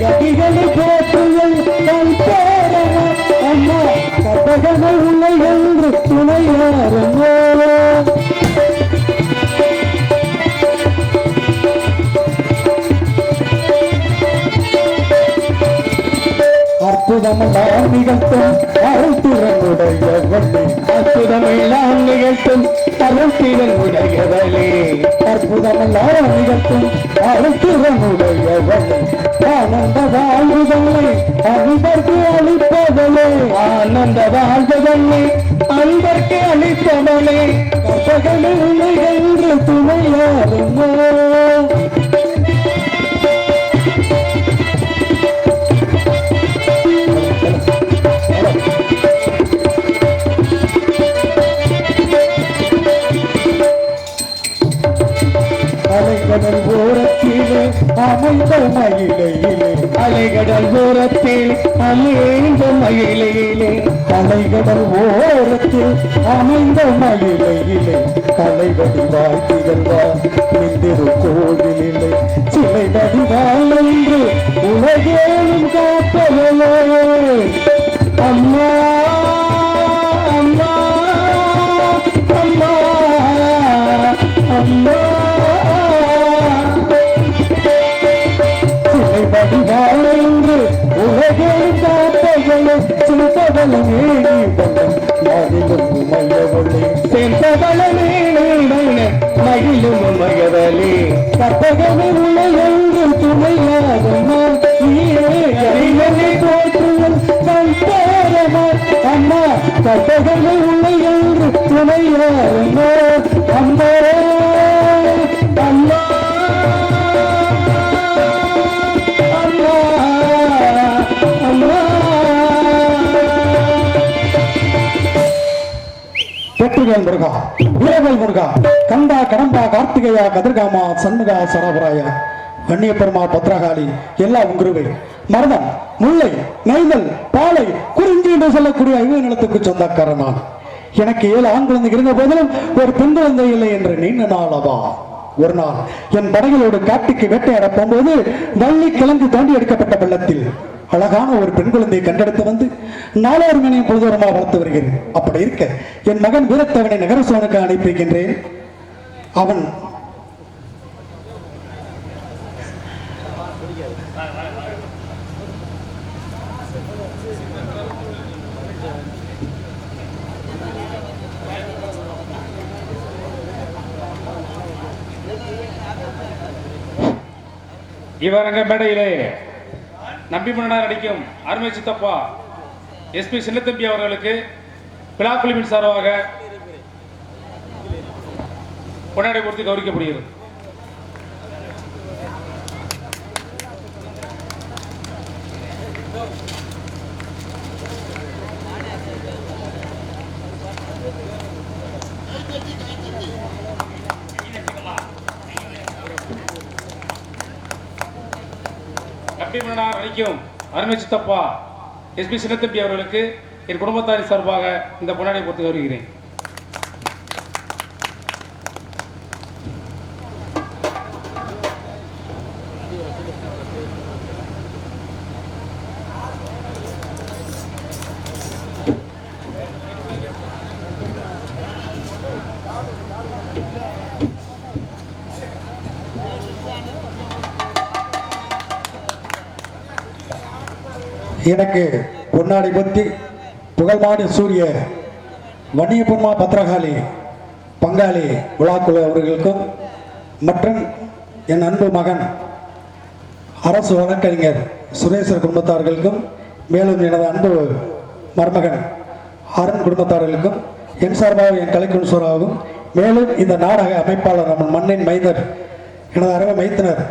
கதிகளை போற்றுங்கள் தன் பேரம்மா அம்மா கதகமை உன்னை என்று துணையாரம்மா அற்புதமெல்லாம் நிகழ்த்தும் அருள்திறனுடைய வள்ளி அற்புதமெல்லாம் நிகழ்த்தும் அருள்திறனுடையவளே அற்புதமெல்லாம் நிகழ்த்தும் அருள்திறனுடைய அந்த வாழ்வுதல்லை அன்பர்க்கு அளித்தவனே கற்பகமே என்று துணையாருமோ அலைகடல் ஓரத்திலே அமைந்த மயிலையிலே அலைகடல் ஓரத்தில் அமைந்த மயிலையிலே அலைகடல் ஓரத்தில் அமைந்த மயிலையிலே கலை வடிவாய் திகழ்வார். நின்றிரு கோவிலிலே சிலை வடிவால் என்று உலகேனும் காப்பவளே. அம்மா மகிழும் மகதலே கற்பகமே உலை என்று துணையாகமா நீயே அறிவனை அம்மா கற்பகமே உலை என்று துணையாகமா அம்மா வெற்றிவேல் முருகா வீரவேல் முருகா கண்டா கடம்பா கார்த்திகையா கதிர்காமா சண்முகா சரபராயா வன்னியப்பெருமா பத்ரகாளி எல்லா உங்குருவை மரணம் முல்லை நெய்தல் பாலை குறிஞ்சி என்று சொல்லக்கூடிய ஐவ நிலத்துக்கு சொந்தக்காரன் நான் எனக்கு ஏழு ஆண் குழந்தைகள் இருந்த போதிலும் ஒரு பெண் குழந்தை இல்லை என்று நீண்ட நாளவா ஒரு நாள் என் படகளோடு காட்டுக்கு வேட்டையாட போகும்போது வள்ளி கிழங்கு தோண்டி எடுக்கப்பட்ட வெள்ளத்தில் அழகான ஒரு பெண் குழந்தையை கண்டெடுத்து வந்து நாலாறு மணியும் பொழுதுவரமாக வளர்த்து வருகிறேன். அப்படி இருக்க என் மகன் வீரத்தவனை நகரசோனுக்கு அனுப்பி வைக்கின்றேன் அவன் இவரங்க மேடையிலே நம்பி மன்னனார் நடிக்கும் அருமை சித்தப்பா எஸ்பி சின்னத்தம்பி அவர்களுக்கு பிளாக்குழுவின் சார்பாக கொண்டாடை கொடுத்து கௌரிக்கப்படுகிறது நம்பி நடிக்கும் அருமை சித்தப்பா எஸ்பி சின்னத்தம்பி அவர்களுக்கு என் குடும்பத்தாரின் சார்பாக இந்த பொன்னாடை கொடுத்து வருகிறேன். எனக்கு பொன்னாடி பத்தி புகழ்மாடு சூரிய வன்னியப்பெருமா பத்ரகாளி பங்காளி விழாக்குழு அவர்களுக்கும் மற்றும் என் அன்பு மகன் அரசு வழக்கறிஞர் சுரேசர் குடும்பத்தார்களுக்கும் மேலும் எனது அன்பு மருமகன் அருண் குடும்பத்தார்களுக்கும் என் சார்பாக என் கலைக்குழு சார்பாகவும் மேலும் இந்த நாடக அமைப்பாளர் நம்ம மண்ணின் மைந்தர் எனது அருமை மைத்தினர்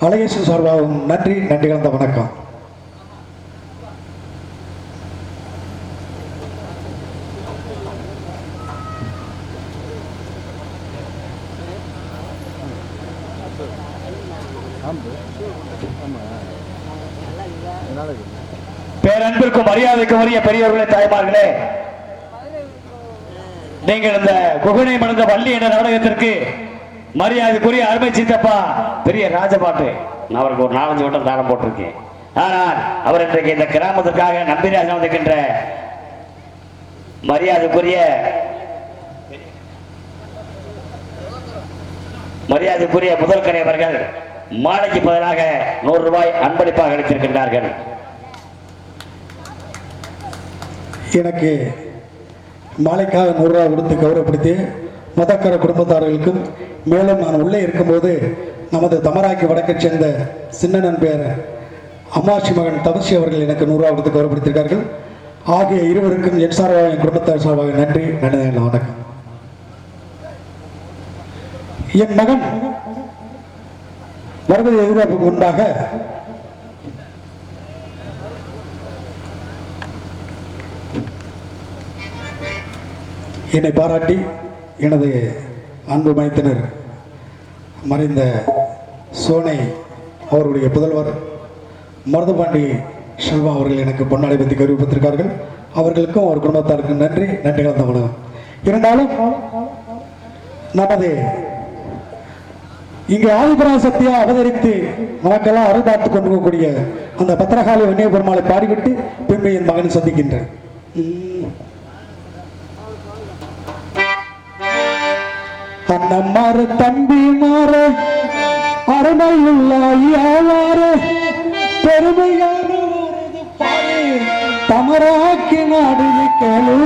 அழகேசன் சார்பாகவும் நன்றி நன்றி கலந்த வணக்கம். மரியாதைக்கும் பெரியவர்களே தாய்மார்களே நீங்கள் இந்த குகனை மணந்த வள்ளி என்ற நாடகத்திற்கு மரியாதைக்குரிய அருமை சித்தப்பா பெரிய ராஜபாட்டு. நான் அவருக்கு ஒரு நாலஞ்சு வட்டம் தாரம் போட்டிருக்கேன். ஆனால் அவர் இன்றைக்கு இந்த கிராமத்திற்காக நம்பிராஜன் வந்திருக்கின்ற மரியாதைக்குரிய மரியாதைக்குரிய முதல் கரை அவர்கள் மாலைக்கு பதிலாக நூறு ரூபாய் அன்பளிப்பாக அளித்திருக்கின்றார்கள். எனக்கு மாலைக்காக நூறுரூவா கொடுத்து கௌரவப்படுத்தி மதக்கர குடும்பத்தார்களுக்கும் மேலும் நான் உள்ளே இருக்கும்போது நமது தமராக்கி வடக்கைச் சேர்ந்த சின்னனன் பேர் அம்மாசி மகன் தபசி அவர்கள் எனக்கு நூறுரூவா கொடுத்து கௌரவப்படுத்தியிருக்கார்கள். ஆகிய இருவருக்கும் என் சார்பாக என் குடும்பத்தார் சார்பாக நன்றி நன்றி வணக்கம். என் மகன் வருவதை எதிர்பார்ப்புக்கு முன்பாக என்னை பாராட்டி எனது அன்பு மைத்தினர் மறைந்த சோனை அவருடைய புதல்வர் மருதுபாண்டி ஷெல்வா அவர்கள் எனக்கு பொன்னாடை பற்றி கௌரவித்திருக்கார்கள் அவர்களுக்கும் அவர் குடும்பத்தாருக்கும் நன்றி நன்றி கலந்த வணக்கம். இருந்தாலும் நமது இங்கே ஆதிபராசக்தியா அவதரித்து நமக்கெல்லாம் அருள்பார்த்து போகக்கூடிய அந்த பத்திரகாளி வன்னிய பெருமாளை பாடிவிட்டு பின்பு என் மகனை சந்திக்கின்றேன். உம். அண்ணம்மாறு தம்பி மாற. அருமையுள்ள பெருமையான தமராக்கி நாடு கேளு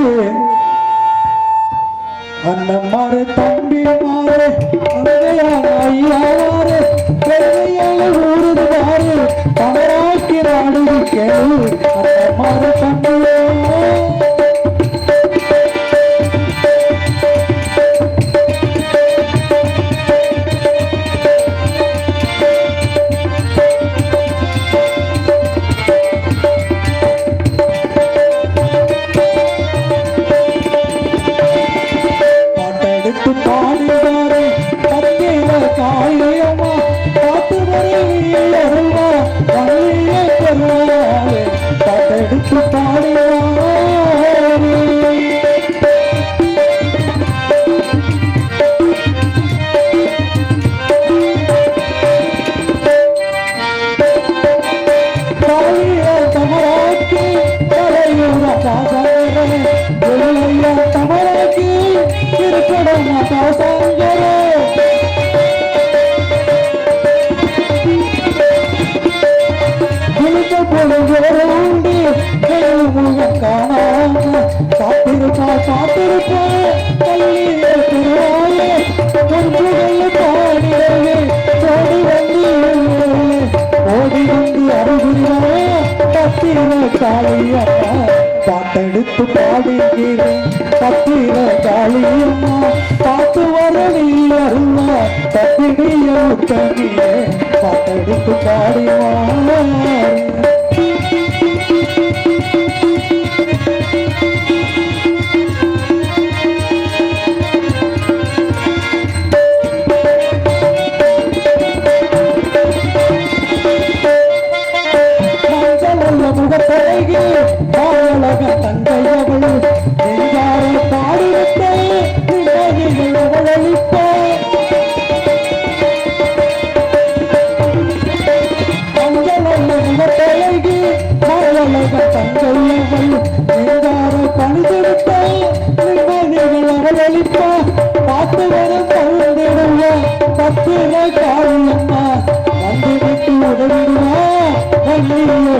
அண்ணம்மாறு தம்பி மாற. அருமையான பெருமையான ஊரது பாரு தமராக்கி நாடு கேளு அண்ணம்மாறு தம்பி பத்திர காளியம்மா பாட்டெடுத்து பாடுகிறேன் பத்திர காளியம்மா பாட்டு வரலி அருளா தப்பிடிய உத்தமியே பாட்டெடுத்து பாடுவார் முகத்தழகி பாழக தங்கையவள்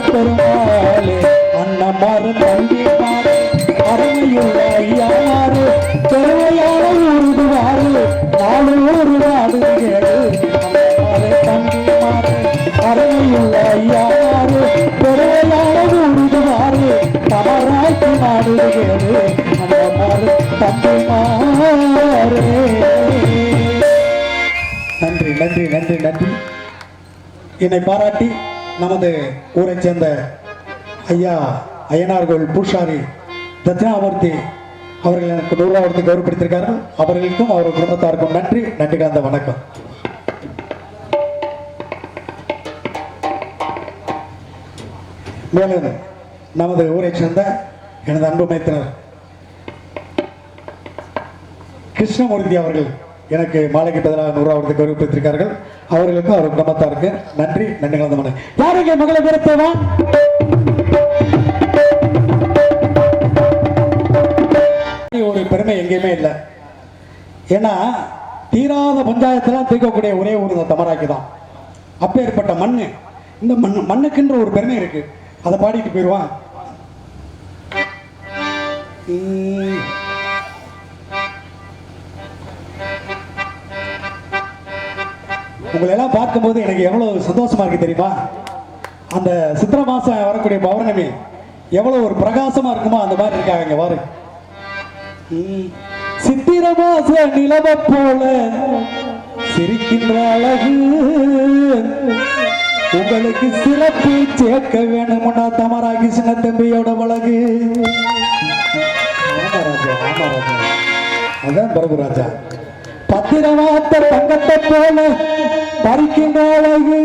பெருமாளே அண்ணமாறு தம்பிமாறு அருமையுள்ள ஐயாறு பெருமையான ஊருதுவாறு நாலு உருவாடு கேடு அண்ணமாறு தம்பிமாறு அருமையுள்ள ஐயாறு பெருமையான ஊருதுவாறு தவறாய்க்கு நாடு கேடு அண்ணமாறு தம்பிமாறு நன்றி நன்றி நன்றி நன்றி. என்னை பாராட்டி நமது ஊரை சேர்ந்த ஐயா அய்யனார்கள் பூஷாரி தட்சிணாமூர்த்தி அவர்கள் எனக்கு நூறாவது கொடுத்து கௌரவப்படுத்தியிருக்கார்கள். அவர்களுக்கும் அவர்கள் குடும்பத்தாருக்கும் நன்றி. நன்றி கலந்த வணக்கம். மேலும் நமது ஊரை சேர்ந்த எனது அன்பு மைத்தினர் கிருஷ்ணமூர்த்தி அவர்கள் எனக்கு மாலைக்கு பதிலாக நூறாவது கொடுத்து அவர்களுக்கும் அவர் குடும்பத்தாருக்கு நன்றி நன்றி கலந்த மனை யாருங்க மகளை பெருத்தவா ஒரு பெருமை எங்கேயுமே இல்லை. ஏன்னா தீராத பஞ்சாயத்தெல்லாம் தீர்க்கக்கூடிய ஒரே ஊர் இந்த தமராக்கி தான். அப்பேற்பட்ட மண்ணு. இந்த மண் மண்ணுக்குன்ற ஒரு பெருமை இருக்கு. அதை பாடிட்டு போயிடுவான் உங்களை எல்லாம் பார்க்கும்போது எனக்கு எவ்வளவு சந்தோஷமா இருக்கு தெரியுமா? அந்த சித்திரை மாசம் வரக்கூடிய பௌர்ணமி எவ்வளவு ஒரு பிரகாசமா இருக்குமோ அந்த மாதிரி இருக்காங்க இங்க பாரு. சித்திர மாச நிலவ போல சிரிக்கின்ற அழகு. உங்களுக்கு சிறப்பு சேர்க்க வேணும்னா தமராகி சின்ன தம்பியோட வழகு. ராஜா ராஜா. அதான் பிரபு ராஜா. பத்திரமாத்த தங்கத்தை போல பறிக்கின்ற அழகு.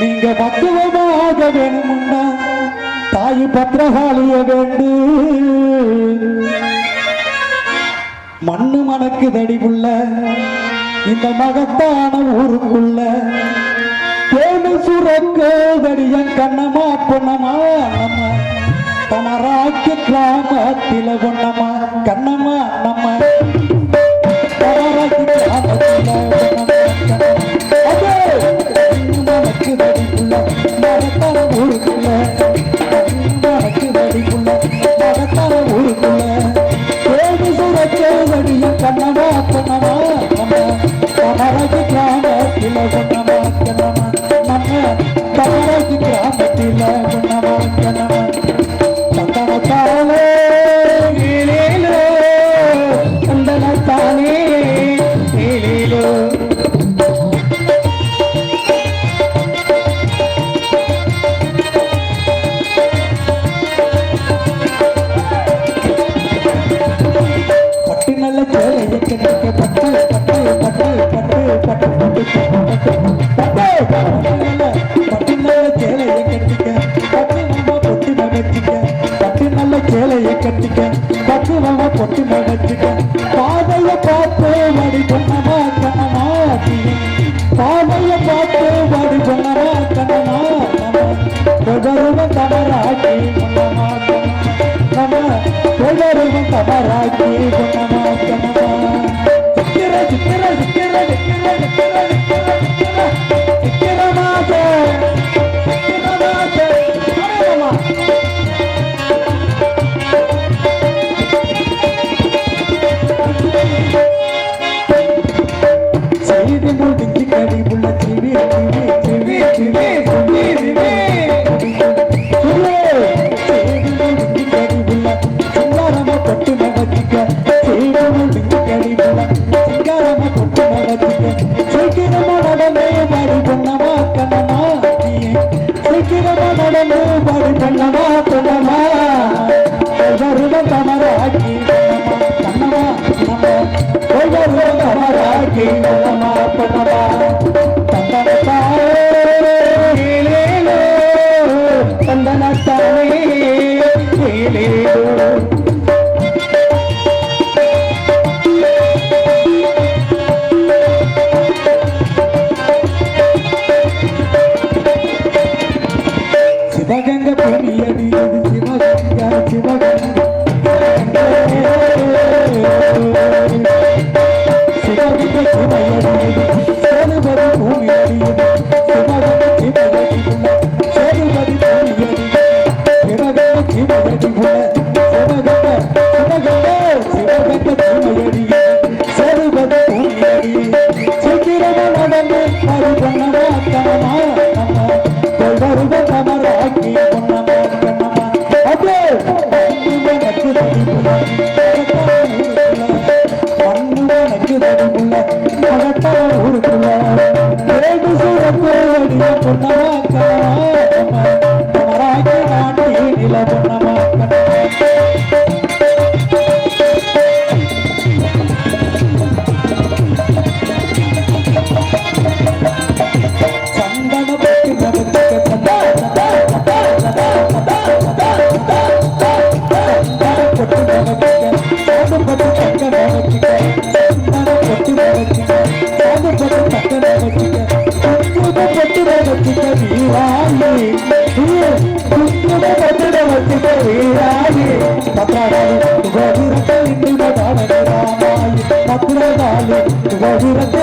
நீங்க பக்குவமாக வேணும்னா தாய் பத்திரகாலிய வேண்டு. மண்ணு மணக்கு தடிவுள்ள இந்த மகத்தான ஊருக்குள்ள தேனு சுரக்கோதடியன் கண்ணமா பொண்ணமா நம்ம தமராக்கி கிராமத்தில பொன்னமா கண்ணமா நம்ம மரத்தர ஊருக்குள்ள மரத்து வடிக்குள்ள மரத்தர ஊருக்குள்ள நிலவனமா கண்ணா பத்திராடாலி கோபுரத்தில் நின்றுட வாடகை ராமாயி பத்திரகாலி கோபுரத்தில்